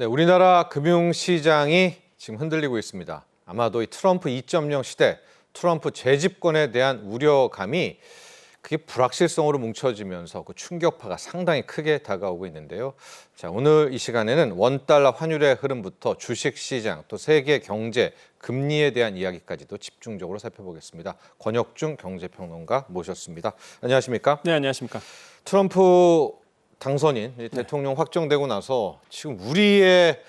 네, 우리나라 금융시장이 지금 흔들리고 있습니다. 아마도 이 트럼프 2.0 시대, 트럼프 재집권에 대한 우려감이 그게 불확실성으로 뭉쳐지면서 그 충격파가 상당히 크게 다가오고 있는데요. 자, 오늘 이 시간에는 원달러 환율의 흐름부터 주식 시장, 또 세계 경제, 금리에 대한 이야기까지도 집중적으로 살펴보겠습니다. 권혁중 경제평론가 모셨습니다. 안녕하십니까? 네, 안녕하십니까. 트럼프 당선인 이 대통령 확정되고 나서 지금 우리의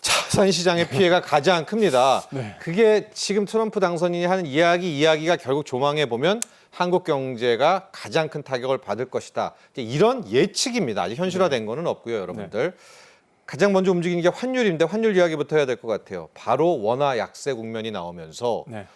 자산 시장의 피해가 가장 큽니다. 네. 그게 지금 트럼프 당선인이 하는 이야기 이야기가 결국 조망해 보면 한국 경제가 가장 큰 타격을 받을 것이다. 이런 예측입니다. 아직 현실화된 거는 없고요, 여러분들. 가장 먼저 움직이는 게 환율인데 환율 이야기부터 해야 될 것 같아요. 바로 원화 약세 국면이 나오면서 네.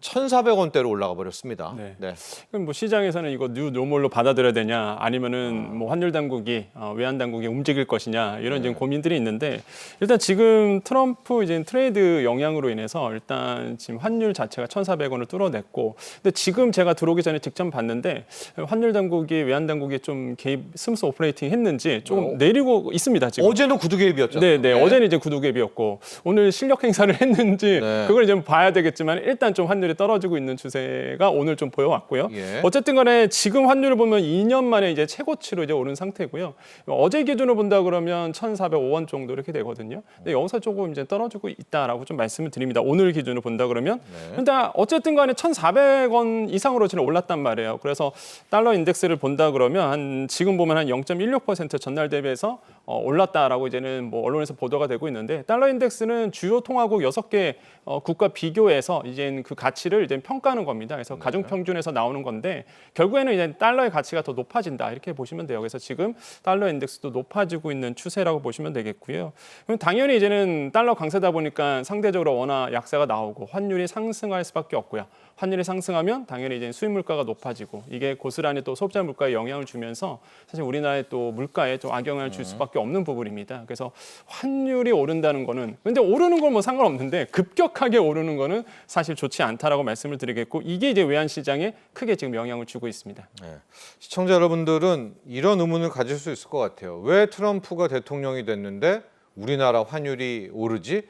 1,400원대로 올라가 버렸습니다. 네. 네. 그럼 뭐 시장에서는 이거 뉴 노멀로 받아들여야 되냐, 아니면은 어. 뭐 환율 당국이 어, 외환 당국이 움직일 것이냐 이런 네. 지금 고민들이 있는데 일단 지금 트럼프 이제 트레이드 영향으로 인해서 일단 지금 환율 자체가 1,400원을 뚫어냈고, 근데 지금 제가 들어오기 전에 직접 봤는데 환율 당국이 외환 당국이 좀 개입 스무스 오퍼레이팅 했는지 조금 어. 내리고 있습니다 지금. 어제는 구두 개입이었죠. 네, 네. 어제는 이제 구두갭이었고 오늘 실력 행사를 했는지 네. 그걸 이제 봐야 되겠지만 일단 좀 환율 이 떨어지고 있는 추세가 오늘 좀 보여왔고요. 예. 어쨌든 간에 지금 환율을 보면 2년 만에 이제 최고치로 이제 오른 상태고요. 어제 기준으로 본다 그러면 1,405원 정도 이렇게 되거든요. 근데 여기서 조금 이제 떨어지고 있다라고 좀 말씀을 드립니다. 오늘 기준으로 본다 그러면 네. 근데 어쨌든 간에 1,400원 이상으로 지금 올랐단 말이에요. 그래서 달러 인덱스를 본다 그러면 한 지금 보면 한 0.16% 전날 대비해서 어, 올랐다라고 이제는 뭐 언론에서 보도가 되고 있는데 달러 인덱스는 주요 통화국 여섯 개 어, 국가 비교해서 이제 그 가치를 이제 평가하는 겁니다. 그래서 가중 평균에서 나오는 건데 결국에는 이제 달러의 가치가 더 높아진다 이렇게 보시면 돼요. 그래서 지금 달러 인덱스도 높아지고 있는 추세라고 보시면 되겠고요. 그럼 당연히 이제는 달러 강세다 보니까 상대적으로 원화 약세가 나오고 환율이 상승할 수밖에 없고요. 환율이 상승하면 당연히 이제 수입 물가가 높아지고 이게 고스란히 또 소비자 물가에 영향을 주면서 사실 우리나라의 또 물가에 좀 악영향을 줄 수밖에 없는 부분입니다. 그래서 환율이 오른다는 거는 근데 오르는 건 뭐 상관없는데 급격하게 오르는 거는 사실 좋지 않다라고 말씀을 드리겠고 이게 이제 외환 시장에 크게 지금 영향을 주고 있습니다. 네. 시청자 여러분들은 이런 의문을 가질 수 있을 것 같아요. 왜 트럼프가 대통령이 됐는데 우리나라 환율이 오르지?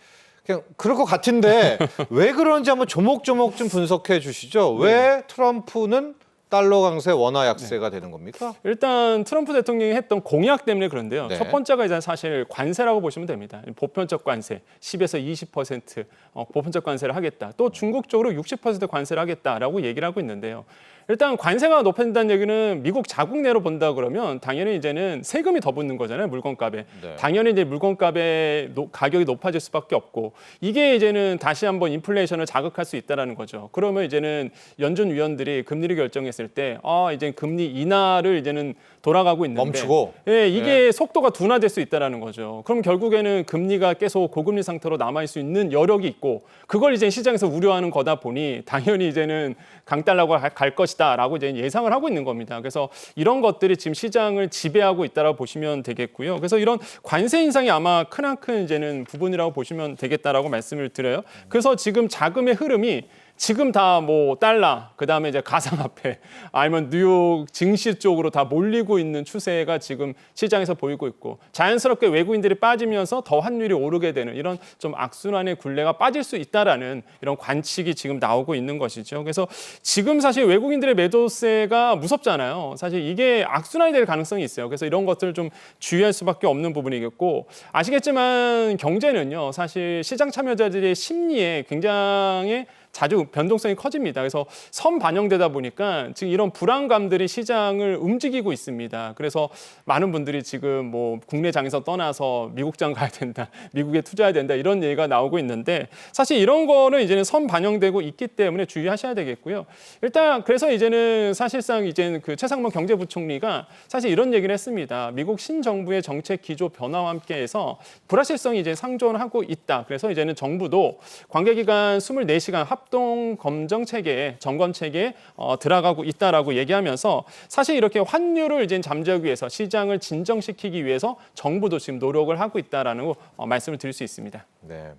그냥 그럴 것 같은데 왜 그런지 한번 조목조목 좀 분석해 주시죠. 네. 왜 트럼프는 달러 강세 원화 약세가 되는 겁니까? 일단 트럼프 대통령이 했던 공약 때문에 그런데요. 네. 첫 번째가 이제 사실 관세라고 보시면 됩니다. 보편적 관세 10에서 20% 어, 보편적 관세를 하겠다. 또 중국 쪽으로 60% 관세를 하겠다라고 얘기를 하고 있는데요. 일단 관세가 높아진다는 얘기는 미국 자국 내로 본다 그러면 당연히 이제는 세금이 더 붙는 거잖아요 물건값에 네. 당연히 이제 물건값의 노- 가격이 높아질 수밖에 없고 이게 이제는 다시 한번 인플레이션을 자극할 수 있다라는 거죠. 그러면 이제는 연준 위원들이 금리를 결정했을 때 아 이제 금리 인하를 이제는 돌아가고 있는데 멈추고? 예, 이게 속도가 둔화될 수 있다라는 거죠. 그럼 결국에는 금리가 계속 고금리 상태로 남아 있을 수 있는 여력이 있고 그걸 이제 시장에서 우려하는 거다 보니 당연히 이제는 강달라고 갈- 갈 것이다라고 이제 예상을 하고 있는 겁니다. 그래서 이런 것들이 지금 시장을 지배하고 있다라고 보시면 되겠고요. 그래서 이런 관세 인상이 아마 크나큰 이제는 부분이라고 보시면 되겠다라고 말씀을 드려요. 그래서 지금 자금의 흐름이 지금 다 뭐 달러, 그 다음에 이제 가상화폐, 아니면 뉴욕 증시 쪽으로 다 몰리고 있는 추세가 지금 시장에서 보이고 있고 자연스럽게 외국인들이 빠지면서 더 환율이 오르게 되는 이런 좀 악순환의 굴레가 빠질 수 있다라는 이런 관측이 지금 나오고 있는 것이죠. 그래서 지금 사실 외국인들의 매도세가 무섭잖아요. 사실 이게 악순환이 될 가능성이 있어요. 그래서 이런 것들을 좀 주의할 수밖에 없는 부분이겠고 아시겠지만 경제는요. 사실 시장 참여자들의 심리에 굉장히 자주 변동성이 커집니다. 그래서 선 반영되다 보니까 지금 이런 불안감들이 시장을 움직이고 있습니다. 그래서 많은 분들이 지금 뭐 국내 장에서 떠나서 미국장 가야 된다, 미국에 투자해야 된다 이런 얘기가 나오고 있는데 사실 이런 거는 이제는 선 반영되고 있기 때문에 주의하셔야 되겠고요. 일단 그래서 이제는 사실상 이제는 그 최상목 경제부총리가 사실 이런 얘기를 했습니다. 미국 신정부의 정책 기조 변화와 함께해서 불확실성이 이제 상존하고 있다. 그래서 이제는 정부도 관계기간 24시간 합동 검정 체계에 점검 체계에 어, 들어가고 있다라고 얘기하면서 사실 이렇게 환율을 이제 잠재우기 위해서 시장을 진정시키기 위해서 정부도 지금 노력을 하고 있다라는 거 어, 말씀을 드릴 수 있습니다. 네.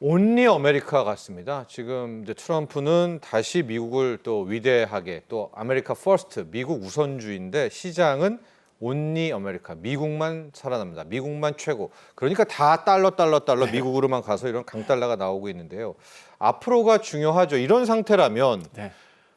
온리 아메리카 같습니다. 지금 이제 트럼프는 다시 미국을 또 위대하게 또 아메리카 퍼스트 미국 우선주의인데 시장은 온리 아메리카 미국만 살아납니다. 미국만 최고. 그러니까 다 달러 달러 달러 미국으로만 가서 이런 강달러가 나오고 있는데요. 앞으로가 중요하죠. 이런 상태라면 네.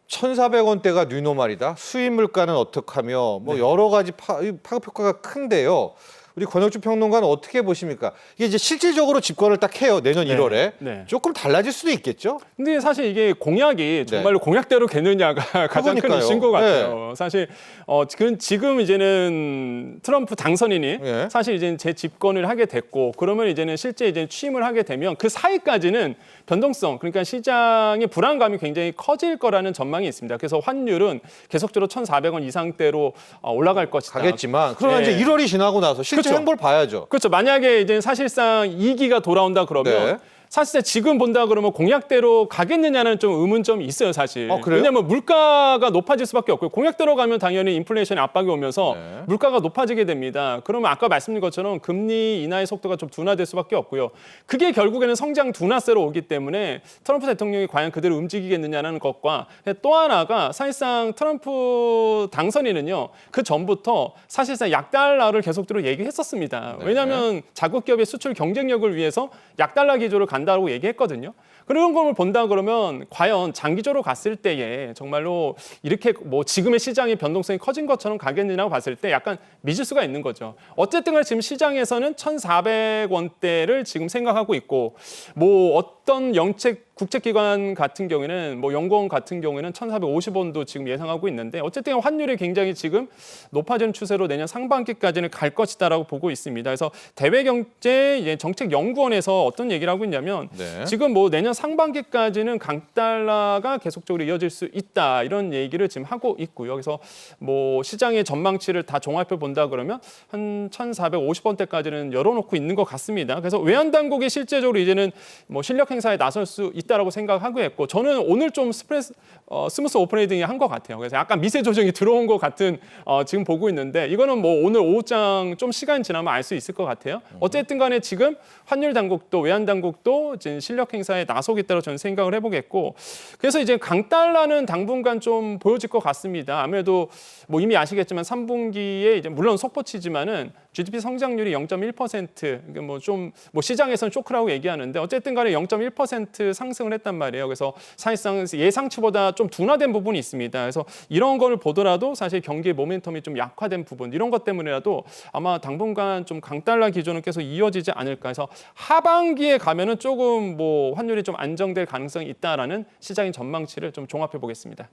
1,400원대가 뉴노말이다. 수입 물가는 어떡하며 뭐 여러 가지 파, 파급 효과가 큰데요. 우리 권혁주 평론가는 어떻게 보십니까? 이게 이제 실질적으로 집권을 딱 해요. 내년 네. 1월에. 네. 조금 달라질 수도 있겠죠? 근데 사실 이게 공약이 정말로 공약대로 되느냐가 가장 큰 네. 그러니까요. 이슈인 것 같아요. 사실 어 지금 지금 이제는 트럼프 당선인이 예. 사실 이제 재 집권을 하게 됐고 그러면 이제는 실제 이제 취임을 하게 되면 그 사이까지는 변동성 그러니까 시장의 불안감이 굉장히 커질 거라는 전망이 있습니다. 그래서 환율은 계속적으로 1,400원 이상대로 어, 올라갈 것이다. 가겠지만 그러면 네. 이제 1월이 지나고 나서 실제 그렇죠. 행보를 봐야죠. 그렇죠. 만약에 이제 사실상 2기가 돌아온다 그러면 네. 사실 지금 본다 그러면 공약대로 가겠느냐는 좀 의문점이 있어요, 사실. 아, 그래요? 왜냐하면 물가가 높아질 수밖에 없고요. 공약대로 가면 당연히 인플레이션 압박이 오면서 네. 물가가 높아지게 됩니다. 그러면 아까 말씀드린 것처럼 금리 인하의 속도가 좀 둔화될 수밖에 없고요. 그게 결국에는 성장 둔화세로 오기 때문에 트럼프 대통령이 과연 그대로 움직이겠느냐는 것과 또 하나가 사실상 트럼프 당선인은요 그 전부터 사실상 약달러를 계속적으로 얘기했었습니다. 네. 왜냐하면 자국 기업의 수출 경쟁력을 위해서 약달러 기조를 간다고 얘기했거든요. 그런 걸 본다 그러면 과연 장기적으로 갔을 때에 정말로 이렇게 뭐 지금의 시장의 변동성이 커진 것처럼 가겠느냐고 봤을 때 약간 믿을 수가 있는 거죠. 어쨌든 간에 지금 시장에서는 1,400원대를 지금 생각하고 있고 뭐 어떤 영책 국책기관 같은 경우에는 뭐 연구원 같은 경우에는 1,450원도 지금 예상하고 있는데 어쨌든 환율이 굉장히 지금 높아지는 추세로 내년 상반기까지는 갈 것이다라고 보고 있습니다. 그래서 대외경제 정책 연구원에서 어떤 얘기를 하고 있냐면 네. 지금 뭐 내년 상반기까지는 강달러가 계속적으로 이어질 수 있다 이런 얘기를 지금 하고 있고요. 그래서 뭐 시장의 전망치를 다 종합해 본다 그러면 한 1,450원대까지는 열어놓고 있는 것 같습니다. 그래서 외환 당국이 실제적으로 이제는 뭐 실력 행사에 나설 수 있 다라고 생각하고 있고 저는 오늘 좀 스프레스 어, 스무스 오퍼레이딩이 한 것 같아요. 그래서 약간 미세 조정이 들어온 것 같은 어, 지금 보고 있는데 이거는 뭐 오늘 오후장 좀 시간 지나면 알 수 있을 것 같아요. 어쨌든 간에 지금 환율 당국도 외환 당국도 지금 실력 행사에 나서겠다고 저는 생각을 해보겠고 그래서 이제 강달러는 당분간 좀 보여질 것 같습니다. 아무래도 뭐 이미 아시겠지만 3분기에 이제 물론 속보치지만은 GDP 성장률이 0.1% 그러니까 뭐좀 뭐 시장에서는 쇼크라고 얘기하는데 어쨌든 간에 0.1% 상승을 했단 말이에요. 그래서 사실상 예상치보다 좀 둔화된 부분이 있습니다. 그래서 이런 거를 보더라도 사실 경기의 모멘텀이 좀 약화된 부분 이런 것 때문에라도 아마 당분간 좀 강달러 기조는 계속 이어지지 않을까 해서 하반기에 가면은 조금 뭐 환율이 좀 안정될 가능성이 있다라는 시장의 전망치를 좀 종합해 보겠습니다.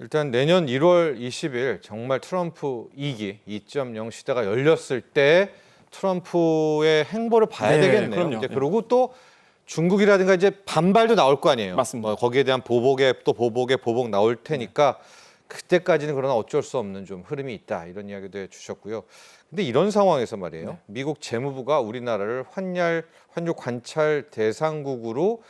일단 내년 1월 20일 정말 트럼프 2기 2.0 시대가 열렸을 때 트럼프의 행보를 봐야 네, 되겠네요. 그럼요. 이제 네. 그리고 또 중국이라든가 이제 반발도 나올 거 아니에요. 맞습니다. 뭐 거기에 대한 보복에 또 보복에 보복 나올 테니까 그때까지는 그러나 어쩔 수 없는 좀 흐름이 있다 이런 이야기도 해주셨고요. 근데 이런 상황에서 말이에요. 네. 미국 재무부가 우리나라를 환율 환율 관찰 대상국으로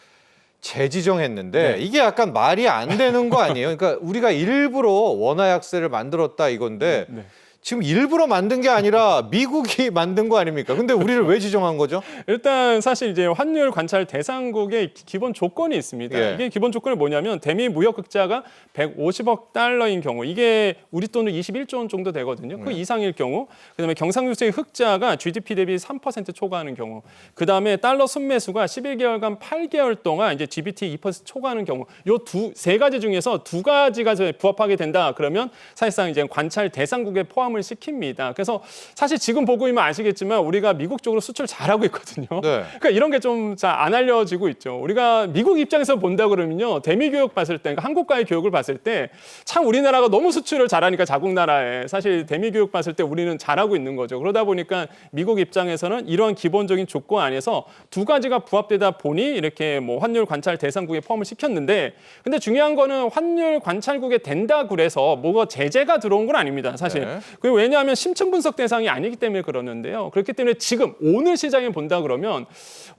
재지정했는데 네. 이게 약간 말이 안 되는 거 아니에요? 그러니까 우리가 일부러 원화 약세를 만들었다 이건데 네. 지금 일부러 만든 게 아니라 미국이 만든 거 아닙니까? 근데 우리를 왜 지정한 거죠? 일단 사실 이제 환율 관찰 대상국의 기- 기본 조건이 있습니다. 예. 이게 기본 조건이 뭐냐면 대미 무역 극자가 150억 달러인 경우 이게 우리 돈으로 21조 원 정도 되거든요. 그 이상일 경우 그다음에 경상수지의 흑자가 GDP 대비 3% 초과하는 경우 그다음에 달러 순매수가 11개월간 8개월 동안 이제 GBT 2% 초과하는 경우 요 두 세 가지 중에서 두 가지가 부합하게 된다 그러면 사실상 이제 관찰 대상국에 포함을 시킵니다. 그래서 사실 지금 보고 있면 아시겠지만 우리가 미국 쪽으로 수출 잘하고 있거든요. 네. 그러니까 이런 게 좀 잘 안 알려지고 있죠. 우리가 미국 입장에서 본다 그러면요. 대미 교육 봤을 때, 그러니까 한국과의 교육을 봤을 때 참 우리나라가 너무 수출을 잘하니까 자국 나라에 사실 대미 교육 봤을 때 우리는 잘하고 있는 거죠. 그러다 보니까 미국 입장에서는 이러한 기본적인 조건 안에서 두 가지가 부합되다 보니 이렇게 뭐 환율 관찰 대상국에 포함을 시켰는데 근데 중요한 거는 환율 관찰국에 된다 그래서 뭐가 제재가 들어온 건 아닙니다. 사실. 네. 그 왜냐하면 심층 분석 대상이 아니기 때문에 그러는데요. 그렇기 때문에 지금 오늘 시장에 본다 그러면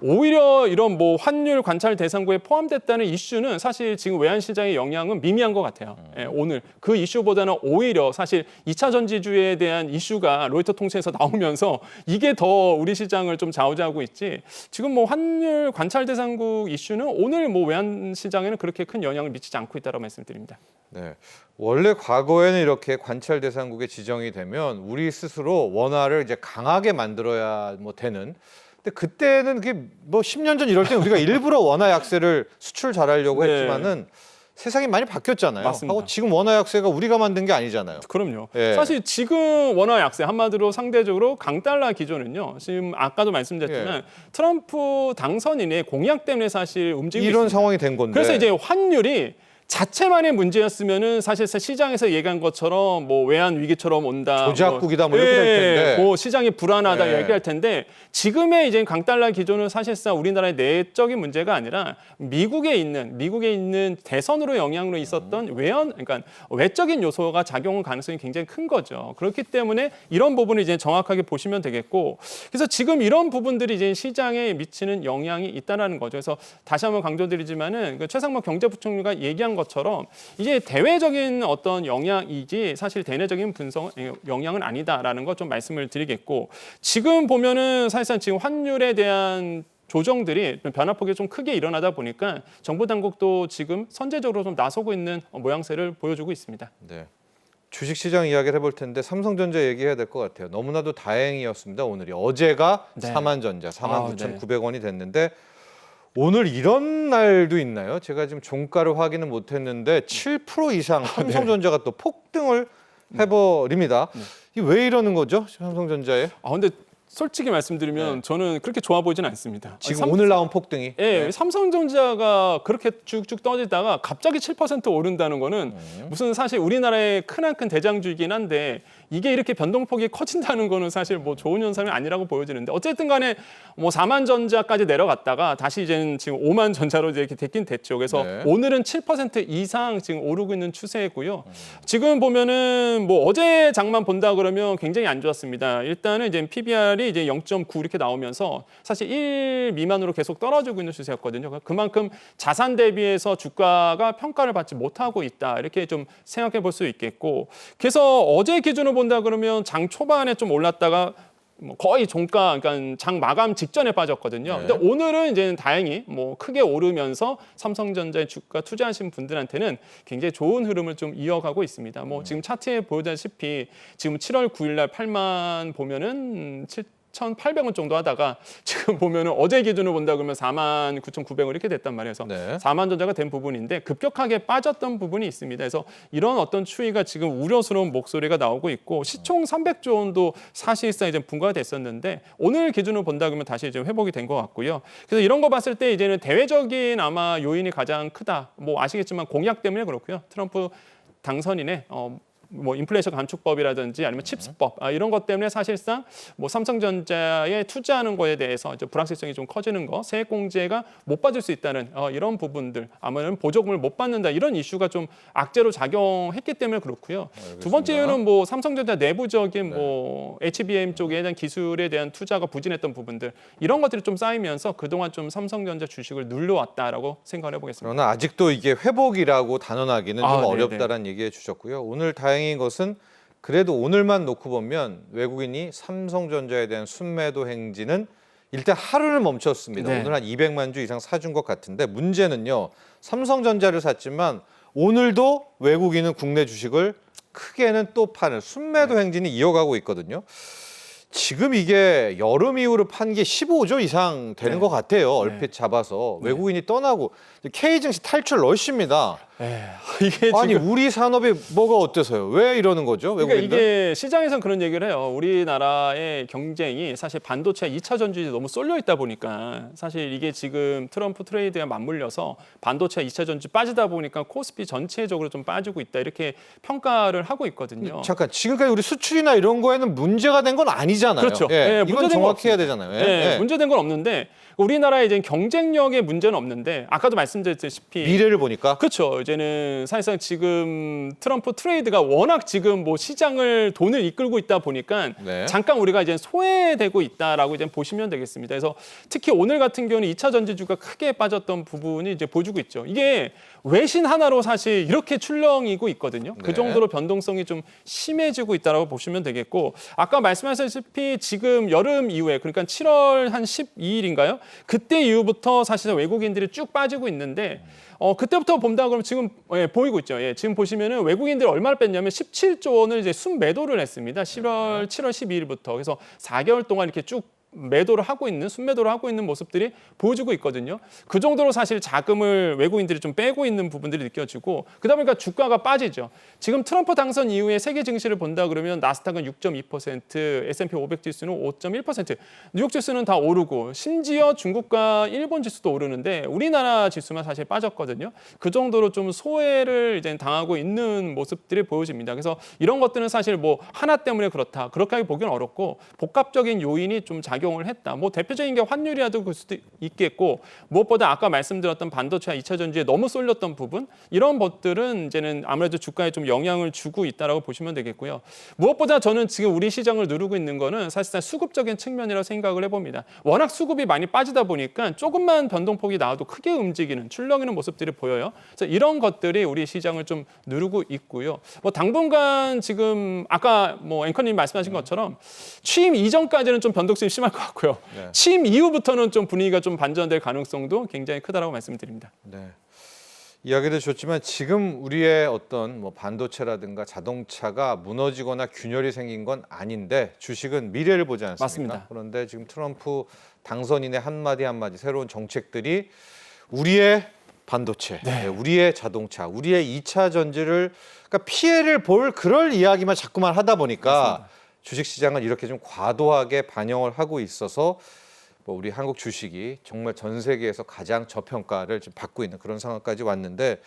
오히려 이런 뭐 환율 관찰 대상국에 포함됐다는 이슈는 사실 지금 외환 시장의 영향은 미미한 것 같아요. 예, 오늘 그 이슈보다는 오히려 사실 2차 전지주에 대한 이슈가 로이터 통신에서 나오면서 이게 더 우리 시장을 좀 좌우지하고 있지. 지금 뭐 환율 관찰 대상국 이슈는 오늘 뭐 외환 시장에는 그렇게 큰 영향을 미치지 않고 있다고 말씀드립니다. 네. 원래 과거에는 이렇게 관찰 대상국에 지정이 되면 우리 스스로 원화를 이제 강하게 만들어야 뭐 되는. 근데 그때는 그게 뭐 10년 전 이럴 때 우리가 일부러 원화 약세를 수출 잘하려고 네. 했지만은 세상이 많이 바뀌었잖아요. 맞습니다. 하고 지금 원화 약세가 우리가 만든 게 아니잖아요. 그럼요. 예. 사실 지금 원화 약세 한마디로 상대적으로 강달러 기조는요. 지금 아까도 말씀드렸지만 예. 트럼프 당선인의 공약 때문에 사실 움직이고 이런 있습니다. 상황이 된 건데. 그래서 이제 환율이 자체만의 문제였으면은 사실상 시장에서 얘기한 것처럼 뭐 외환 위기처럼 온다. 조작국이다 뭐 이렇게 될 텐데. 뭐 시장이 불안하다 네. 얘기할 텐데 지금의 이제 강달러 기조는 사실상 우리나라의 내적인 문제가 아니라 미국에 있는 미국에 있는 대선으로 영향으로 있었던 외연 그러니까 외적인 요소가 작용할 가능성이 굉장히 큰 거죠. 그렇기 때문에 이런 부분을 이제 정확하게 보시면 되겠고 그래서 지금 이런 부분들이 이제 시장에 미치는 영향이 있다라는 거죠. 그래서 다시 한번 강조드리지만은 그 최상목 경제부총리가 얘기한 것처럼 이제 대외적인 어떤 영향이지 사실 대내적인 분석 영향은 아니다라는 것 좀 말씀을 드리겠고 지금 보면은 사실상 지금 환율에 대한 조정들이 좀 변화폭이 좀 크게 일어나다 보니까 정부 당국도 지금 선제적으로 좀 나서고 있는 모양새를 보여주고 있습니다. 네. 주식시장 이야기를 해볼 텐데 삼성전자 얘기해야 될 것 같아요. 너무나도 다행이었습니다. 오늘이 어제가 네. 사만전자 아, 49,900원이 됐는데 오늘 이런 날도 있나요? 제가 지금 종가를 확인은 못했는데 7% 이상 삼성전자가 또 폭등을 해버립니다. 이게 왜 이러는 거죠? 삼성전자에 아 근데 솔직히 말씀드리면 저는 그렇게 좋아 보이진 않습니다. 지금 삼- 오늘 나온 폭등이 예, 네. 삼성전자가 그렇게 쭉쭉 떠지다가 갑자기 7% 오른다는 거는 네. 무슨 사실 우리나라의 크나큰 대장주이긴 한데 이게 이렇게 변동폭이 커진다는 거는 사실 뭐 좋은 현상이 아니라고 보여지는데 어쨌든 간에 뭐 4만 전자까지 내려갔다가 다시 이제는 지금 5만 전자로 이제 이렇게 됐긴 됐죠. 그래서 네. 오늘은 7% 이상 지금 오르고 있는 추세고요. 지금 보면은 뭐 어제 장만 본다 그러면 굉장히 안 좋았습니다. 일단은 이제 PBR이 이제 0.9 이렇게 나오면서 사실 1 미만으로 계속 떨어지고 있는 추세였거든요. 그만큼 자산 대비해서 주가가 평가를 받지 못하고 있다. 이렇게 좀 생각해 볼 수 있겠고. 그래서 어제 기준으로 본다 그러면 장 초반에 좀 올랐다가 뭐 거의 종가 그러니까 장 마감 직전에 빠졌거든요. 네. 근데 오늘은 이제 다행히 뭐 크게 오르면서 삼성전자의 주가 투자하신 분들한테는 굉장히 좋은 흐름을 좀 이어가고 있습니다. 뭐 지금 차트에 보다시피 지금 7월 9일 날 8만 보면은 7 1,800원 정도 하다가 지금 보면은 어제 기준으로 본다 그러면 4만 9,900원 이렇게 됐단 말이에요. 그래서 네. 4만 전자가 된 부분인데 급격하게 빠졌던 부분이 있습니다. 그래서 이런 어떤 추이가 지금 우려스러운 목소리가 나오고 있고 시총 300조 원도 사실상 이제 분과가 됐었는데 오늘 기준으로 본다 그러면 다시 이제 회복이 된 것 같고요. 그래서 이런 거 봤을 때 이제는 대외적인 아마 요인이 가장 크다. 뭐 아시겠지만 공약 때문에 그렇고요. 트럼프 당선인의 어, 뭐 인플레이션 감축법이라든지 아니면 칩스법 아, 이런 것 때문에 사실상 뭐 삼성전자에 투자하는 거에 대해서 이제 불확실성이 좀 커지는 거, 세액 공제가 못 받을 수 있다는 어, 이런 부분들, 아무튼 보조금을 못 받는다 이런 이슈가 좀 악재로 작용했기 때문에 그렇고요. 두 번째 이유는 뭐 삼성전자 내부적인 뭐 HBM 쪽에 대한 기술에 대한 투자가 부진했던 부분들 이런 것들이 좀 쌓이면서 그동안 좀 삼성전자 주식을 눌러왔다라고 생각을 해보겠습니다. 그러나 아직도 이게 회복이라고 단언하기는 아, 좀 네네. 어렵다라는 얘기해 주셨고요. 오늘 다행 인 것은 그래도 오늘만 놓고 보면 외국인이 삼성전자에 대한 순매도 행진은 일단 하루를 멈췄습니다. 네. 오늘 한 200만 주 이상 사준 것 같은데 문제는요. 삼성전자를 샀지만 오늘도 외국인은 국내 주식을 크게는 또 파는 순매도 네. 행진이 이어가고 있거든요. 지금 이게 여름 이후로 판 게 15조 이상 되는 네. 것 같아요. 얼핏 잡아서 외국인이 떠나고 K 증시 탈출 러시입니다. 이게 아니 지금 우리 산업이 뭐가 어때서요? 왜 이러는 거죠? 그러니까 외국인들? 이게 시장에서는 그런 얘기를 해요. 우리나라의 경쟁이 사실 반도체 2차 전지에 너무 쏠려 있다 보니까 사실 이게 지금 트럼프 트레이드에 맞물려서 반도체 2차 전지 빠지다 보니까 코스피 전체적으로 좀 빠지고 있다 이렇게 평가를 하고 있거든요. 잠깐 지금까지 우리 수출이나 이런 거에는 문제가 된 건 아니잖아요. 그렇죠. 예, 예, 이건 문제된 거 정확히 해야 되잖아요. 예, 네, 예. 문제된 건 없는데 우리나라의 이제 경쟁력의 문제는 없는데 아까도 말씀드렸다시피 미래를 보니까 그렇죠. 이제는 사실상 지금 트럼프 트레이드가 워낙 지금 뭐 시장을 돈을 이끌고 있다 보니까 네. 잠깐 우리가 이제 소외되고 있다라고 이제 보시면 되겠습니다. 그래서 특히 오늘 같은 경우는 2차 전지주가 크게 빠졌던 부분이 이제 보여주고 있죠. 이게 외신 하나로 사실 이렇게 출렁이고 있거든요. 네. 그 정도로 변동성이 좀 심해지고 있다라고 보시면 되겠고 아까 말씀하셨다시피 지금 여름 이후에 그러니까 7월 한 12일인가요? 그때 이후부터 사실은 외국인들이 쭉 빠지고 있는데 어 그때부터 본다 그러면 지금 예, 보이고 있죠. 예, 지금 보시면은 외국인들이 얼마를 뺐냐면 17조 원을 이제 순매도를 했습니다. 7월 7월 12일부터 그래서 4개월 동안 이렇게 쭉 매도를 하고 있는 순매도를 하고 있는 모습들이 보여주고 있거든요. 그 정도로 사실 자금을 외국인들이 좀 빼고 있는 부분들이 느껴지고 보니까 주가가 빠지죠. 지금 트럼프 당선 이후에 세계 증시를 본다 그러면 나스닥은 6.2%, S&P 500 지수는 5.1%, 뉴욕 지수는 다 오르고 심지어 중국과 일본 지수도 오르는데 우리나라 지수만 사실 빠졌거든요. 그 정도로 좀 소외를 이제 당하고 있는 모습들이 보여집니다. 그래서 이런 것들은 사실 뭐 하나 때문에 그렇다 그렇게 보기는 어렵고 복합적인 요인이 좀 작용 을 했다. 뭐 대표적인 게 환율이라도 그럴 수도 있겠고 무엇보다 아까 말씀드렸던 반도체와 2차 전지에 너무 쏠렸던 부분 이런 것들은 이제는 아무래도 주가에 좀 영향을 주고 있다라고 보시면 되겠고요. 무엇보다 저는 지금 우리 시장을 누르고 있는 거는 사실상 수급적인 측면이라고 생각을 해봅니다. 워낙 수급이 많이 빠지다 보니까 조금만 변동폭이 나와도 크게 움직이는 출렁이는 모습들이 보여요. 그래서 이런 것들이 우리 시장을 좀 누르고 있고요. 뭐 당분간 지금 아까 뭐 앵커님 말씀하신 것처럼 취임 이전까지는 좀 변동성이 심할 것 같고요. 네. 취임 이후부터는 좀 분위기가 좀 반전될 가능성도 굉장히 크다라고 말씀드립니다. 네. 이야기도 좋지만 지금 우리의 어떤 뭐 반도체라든가 자동차가 무너지거나 균열이 생긴 건 아닌데 주식은 미래를 보지 않습니까? 맞습니다. 그런데 지금 트럼프 당선인의 한마디 한마디 새로운 정책들이 우리의 반도체, 네, 우리의 자동차, 우리의 2차 전지를 그러니까 피해를 볼 그럴 이야기만 자꾸만 하다 보니까 주식 시장은 이렇게 좀 과도하게 반영을 하고 있어서 뭐 우리 한국 주식이 정말 전 세계에서 가장 저평가를 지금 받고 있는 그런 상황까지 왔는데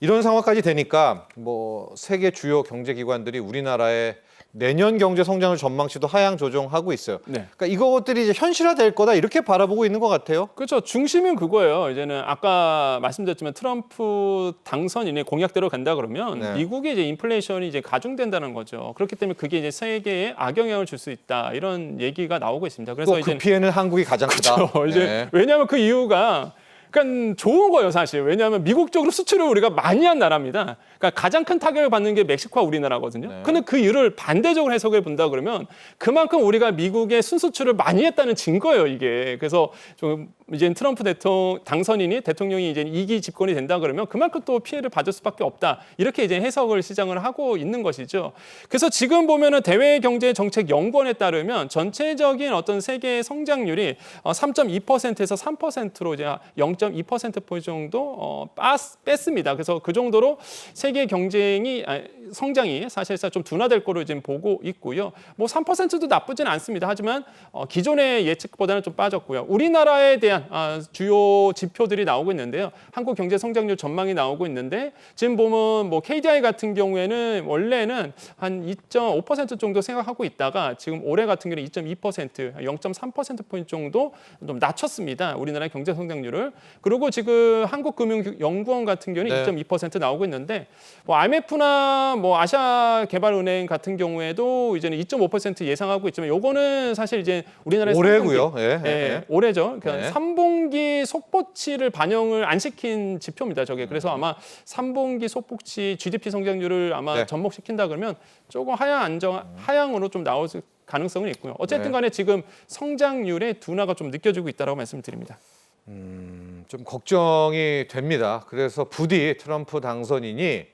이런 상황까지 되니까 뭐 세계 주요 경제 기관들이 우리나라의 내년 경제 성장을 전망치도 하향 조정하고 있어요. 네. 그러니까 이것들이 이제 현실화될 거다 이렇게 바라보고 있는 것 같아요. 그렇죠. 중심은 그거예요. 이제는 아까 말씀드렸지만 트럼프 당선인의 공약대로 간다 그러면 네. 미국의 이제 인플레이션이 이제 가중된다는 거죠. 그렇기 때문에 그게 이제 세계에 악영향을 줄 수 있다 이런 얘기가 나오고 있습니다. 그래서 또 이제 그 피해는 한국이 가장 크다. 그렇죠. 이제 네. 왜냐하면 그 이유가 그러니까 좋은 거예요, 사실. 왜냐하면 미국 쪽으로 수출을 우리가 많이 한 나라입니다. 그러니까 가장 큰 타격을 받는 게 멕시코와 우리나라거든요. 네. 근데 그 이유를 반대적으로 해석해 본다 그러면 그만큼 우리가 미국의 순수출을 많이 했다는 증거예요, 이게. 그래서 좀 이제 트럼프 대통령 당선인이 대통령이 이제 이기 집권이 된다 그러면 그만큼 또 피해를 받을 수밖에 없다. 이렇게 이제 해석을 시장을 하고 있는 것이죠. 그래서 지금 보면은 대외 경제 정책 연구원에 따르면 전체적인 어떤 세계 성장률이 어, 3.2%에서 3%로 이제 0.2% 포인트 정도 어, 빠, 뺐습니다. 그래서 그 정도로 세계 경쟁이 아, 성장이 사실상 좀 둔화될 거로 지금 보고 있고요. 뭐 3%도 나쁘진 않습니다. 하지만 어, 기존의 예측보다는 좀 빠졌고요. 우리나라에 대한 아, 주요 지표들이 나오고 있는데요. 한국 경제 성장률 전망이 나오고 있는데 지금 보면 뭐 KDI 같은 경우에는 원래는 한 2.5% 정도 생각하고 있다가 지금 올해 같은 경우는 2.2% 0.3% 포인트 정도 좀 낮췄습니다. 우리나라 경제 성장률을. 그리고 지금 한국금융연구원 같은 경우는 네. 2.2% 나오고 있는데 뭐 IMF나 뭐 아시아 개발은행 같은 경우에도 이제는 2.5% 예상하고 있지만 요거는 사실 이제 우리나라의 올해고요. 예, 예, 예, 예. 올해죠. 그러니까 네. 3 분기 속보치를 반영을 안 시킨 지표입니다. 저게 음. 그래서 아마 3분기 속보치 GDP 성장률을 아마 네. 음. 접목시킨다 그러면 조금 하향 안정 하향으로 좀 나올 가능성은 있고요. 어쨌든 네. 간에 지금 성장률의 둔화가 좀 느껴지고 있다고 말씀드립니다. 좀 걱정이 됩니다. 그래서 부디 트럼프 당선인이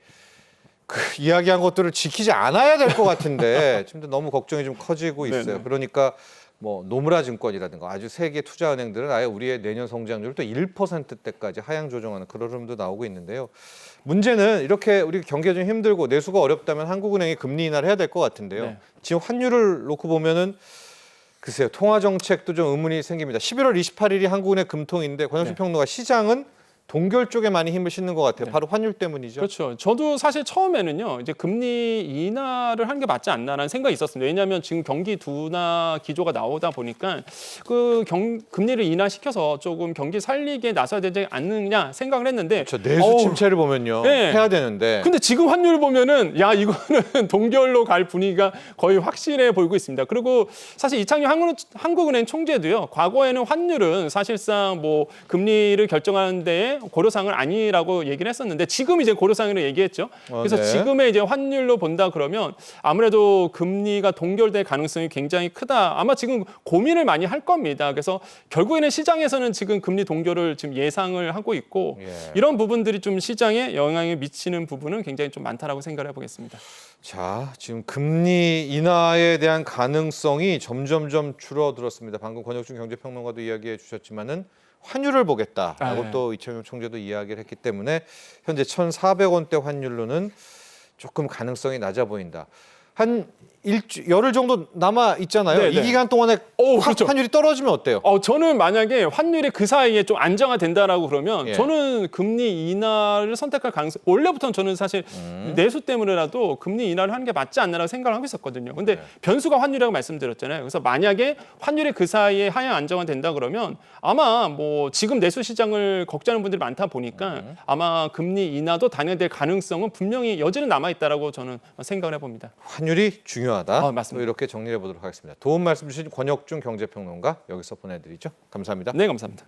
그 이야기한 것들을 지키지 않아야 될 것 같은데 지금 너무 걱정이 좀 커지고 있어요. 네네. 그러니까 뭐 노무라 증권이라든가 아주 세계 투자 은행들은 아예 우리의 내년 성장률을 또 1%대까지 하향 조정하는 그런 흐름도 나오고 있는데요. 문제는 이렇게 우리 경기가 좀 힘들고 내수가 어렵다면 한국은행이 금리 인하를 해야 될 것 같은데요. 네. 지금 환율을 놓고 보면은 글쎄요 통화 정책도 좀 의문이 생깁니다. 11월 28일이 한국은행 금통인데 권영신 네. 평론가 시장은 동결 쪽에 많이 힘을 싣는 것 같아요. 바로 환율 때문이죠. 그렇죠. 저도 사실 처음에는요, 이제 금리 인하를 하는 게 맞지 않나라는 생각이 있었습니다. 왜냐하면 지금 경기 둔화 기조가 나오다 보니까 그 경, 금리를 인하시켜서 조금 경기 살리게 나서야 되지 않느냐 생각을 했는데 저 내수 어우, 침체를 보면요 네. 해야 되는데 근데 지금 환율 보면은 야 이거는 동결로 갈 분위기가 거의 확실해 보이고 있습니다. 그리고 사실 이창용 한국, 한국은행 총재도요. 과거에는 환율은 사실상 뭐 금리를 결정하는 데에 고려사항은 아니라고 얘기를 했었는데 지금 이제 고려사항으로 얘기했죠. 그래서 네. 지금의 이제 환율로 본다 그러면 아무래도 금리가 동결될 가능성이 굉장히 크다. 아마 지금 고민을 많이 할 겁니다. 그래서 결국에는 시장에서는 지금 금리 동결을 지금 예상을 하고 있고 예. 이런 부분들이 좀 시장에 영향을 미치는 부분은 굉장히 좀 많다라고 생각을 해보겠습니다. 자, 지금 금리 인하에 대한 가능성이 점점점 줄어들었습니다. 방금 권혁준 경제평론가도 이야기해 주셨지만은 환율을 보겠다라고 아, 네. 또 이철용 총재도 이야기를 했기 때문에 현재 1,400원대 환율로는 조금 가능성이 낮아 보인다. 한 일주 열흘 정도 남아 있잖아요. 네, 이 네. 기간 동안에 오, 환- 그렇죠. 환율이 떨어지면 어때요? 어, 저는 만약에 환율이 그 사이에 좀 안정화된다라고 그러면 예. 저는 금리 인하를 선택할 가능성 원래부터는 저는 사실 음. 내수 때문에라도 금리 인하를 하는 게 맞지 않나라고 생각을 하고 있었거든요. 근데 네. 변수가 환율이라고 말씀드렸잖아요. 그래서 만약에 환율이 그 사이에 하향 안정화된다 그러면 아마 뭐 지금 내수 시장을 걱정하는 분들이 많다 보니까 음. 아마 금리 인하도 단행될 가능성은 분명히 여지는 남아 있다라고 저는 생각을 해봅니다. 환율이 중요하다. 어, 맞습니다. 또 이렇게 정리해 보도록 하겠습니다. 도움 말씀 주신 권혁준 경제평론가 여기서 보내드리죠. 감사합니다. 네, 감사합니다.